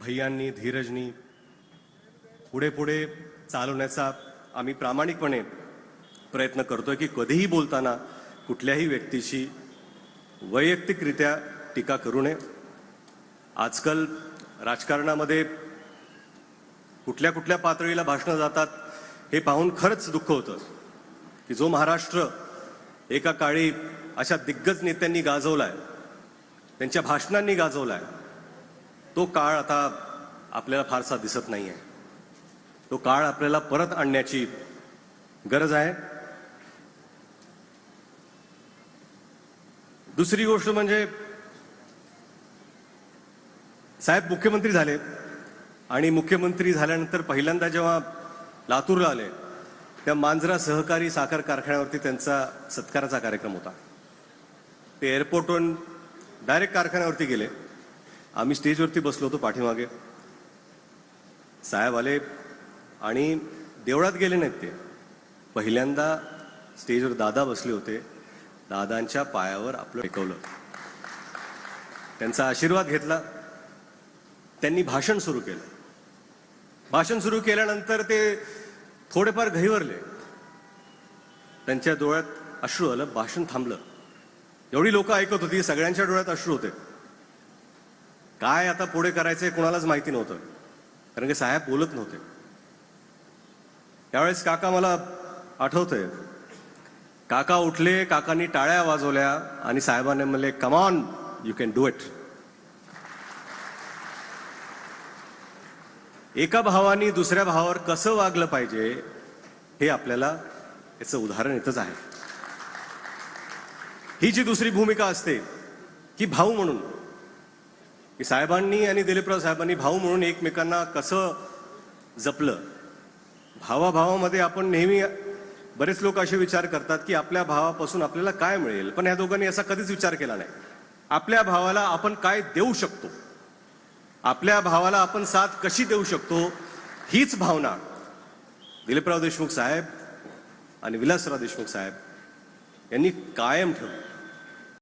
भैयांनी धीरजनी पुढे पुढे चालवण्याचा आम्ही प्रामाणिकपणे प्रयत्न करतोय की कधीही बोलताना कुठल्याही व्यक्तीशी वैयक्तिकरित्या टीका करू नये. आजकाल राजकारणामध्ये कुठल्या कुठल्या पातळीला भाषणं जातात हे पाहून खरंच दुःख होतं की जो महाराष्ट्र एका काळी अशा दिग्गज नेत्यांनी गाजवला आहे त्यांच्या भाषणांनी गाजवला आहे तो काळ आता आपल्याला फारसा दिसत नाही आहे तो काळ आपल्याला परत आणण्याची गरज आहे. दुसरी गोष्ट म्हणजे साहेब मुख्यमंत्री झाले आणि मुख्यमंत्री झाल्यानंतर पहिल्यांदा जेव्हा लातूरला आले त्या मांजरा सहकारी साखर कारखान्यावरती त्यांचा सत्काराचा कार्यक्रम होता. ते एअरपोर्टवरून डायरेक्ट कारखान्यावरती गेले. आम्ही स्टेजवरती बसलो होतो पाठीमागे. साहेब आले आणि देवळात गेले नाहीत ते. पहिल्यांदा स्टेजवर दादा बसले होते. दादांच्या पायावर आपलं टेकवलं. त्यांचा आशीर्वाद घेतला. त्यांनी भाषण सुरू केलं. भाषण सुरू केल्यानंतर ते थोडेफार घहीवरले त्यांच्या डोळ्यात अश्रू आलं भाषण थांबलं. एवढी लोक ऐकत होती सगळ्यांच्या डोळ्यात अश्रू होते. काय आता पुढे करायचंय कोणालाच माहिती नव्हतं. कारण की साहेब बोलत नव्हते. त्यावेळेस काका मला आठवतंय. काका उठले काकांनी टाळ्या वाजवल्या आणि साहेबांनी म्हणले come on you can do it एका भावानी दुसऱ्या भावावर कसं वागलं पाहिजे हे आपल्याला याचं उदाहरण इथंच आहे. ही जी दुसरी भूमिका असते की भाऊ म्हणून. की साहेबांनी आणि दिलीपराव साहेबांनी भाऊ म्हणून एकमेकांना कसं जपलं? भावाभावामध्ये आपण नेहमी बरेच लोक असे विचार करतात की आपल्या भावापासून आपल्याला काय मिळेल? पण या दोघांनी असा कधीच विचार केला नाही. आपल्या भावाला आपण काय देऊ शकतो? आपल्या भावाला आपण साथ कशी देऊ शकतो? हीच भावना दिलीपराव देशमुख साहेब आणि विलासराव देशमुख साहेब यांनी कायम ठेवली.